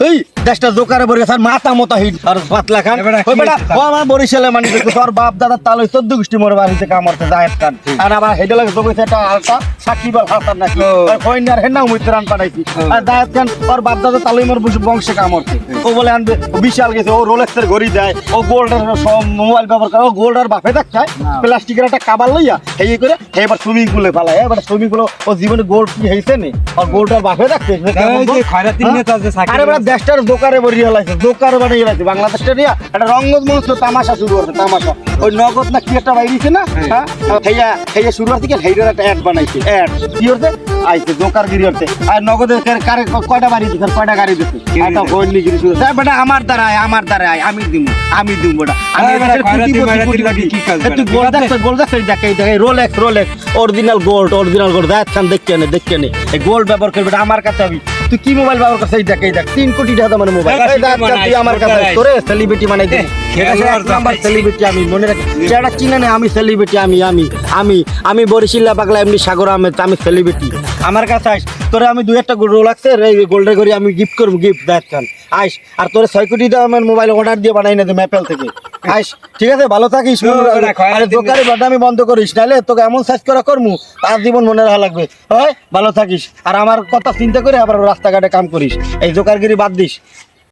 এই দেশটা জোকারে বলে গেছে মাথা মতো হিট আর পাতলা খান ওই বেটা ও আমার বরিশালে মানে দেখো তোর বাপ দাদা তালে চোদ্দ গোষ্ঠী মোর বাড়িতে কামড়তে জায়েদ খান। আর আবার হেডে লাগে আলতা সাকিব আল হাসান নাকি। আর কইনার হেনা উমিতে রান পাঠাইছি। আর জায়েদ খান ওর বাপ দাদা মোর বংশ- কামড়তে ও বলে আনবে বিশাল গেছে ও রোলেক্সের ঘড়ি দেয় ও গোল্ডের সব মোবাইল ব্যবহার করে ও গোল্ড আর বাপে দেখায় প্লাস্টিকের একটা কাবার লইয়া এই করে এবার সুইমিং পুলে ফেলায় এবার সুইমিং পুলে ও জীবনে গোল্ড কি হয়েছে নে? আর বাপে আরে বেটা দেশটার দোকারে বড়ি হলাইছে দোকারে বানিয়ে হলাইছে বাংলাদেশটা নিয়ে একটা রঙ্গত মঞ্চ তামাশা শুরু করছে তামাশা। ওই নগদ না কি একটা বাইরিছে না? হ্যাঁ। হেয়া? হেয়া শুরু করতে গিয়ে হেইডার একটা অ্যাড বানাইছে। অ্যাড কি হচ্ছে আইছে দোকার গিরি হচ্ছে আর নগদের কারে- কারে কয়টা বাড়ি দিচ্ছে কয়টা গাড়ি দিচ্ছে একটা হইলি গিরি শুরু হচ্ছে। বেটা আমার দ্বারা আয় আমার দ্বারা আয় আমি দিব আমি দিব বেটা। কি তুই আছে? দেখছ গোল্ড দেখছ দেখ এই দেখ Rolex Rolex original gold original gold দেখ দেখকে নে দেখকে নে। এই গোল্ড ব্যবহার করবে আমার কাছে আমি তুই কি মোবাইল করছিস এই দেখ এই দেখ? তিন কোটি টাকা দামের মোবাইল তুই আমার কাছে তোরে সেলিব্রিটি বানাই। সেলিব্রিটি আমি মনে রাখি সেটা চিনে নে আমি সেলিব্রিটি আমি আমি আমি আমি বরিশিল্লা পাগলা এমনি সাগর আহমেদ আমি সেলিব্রিটি আমার কাছে আইস তোরে আমি দুই একটা রোলাক্সের এই গোল্ডের করে আমি গিফট করব গিফট দেখ আইস আর তোরে ছয় কোটি মোবাইল অর্ডার দিয়ে বানাই না ম্যাপেল থেকে। আইস ঠিক আছে ভালো থাকিস আরে দোকানে বন্ধ করিস নাহলে তোকে এমন সাইজ করা করমু তার জীবন মনে রাখা লাগবে। হয় ভালো থাকিস। আর আমার কথা চিন্তা করে আবার রাস্তাঘাটে কাম করিস এই জোকারগিরি বাদ দিস।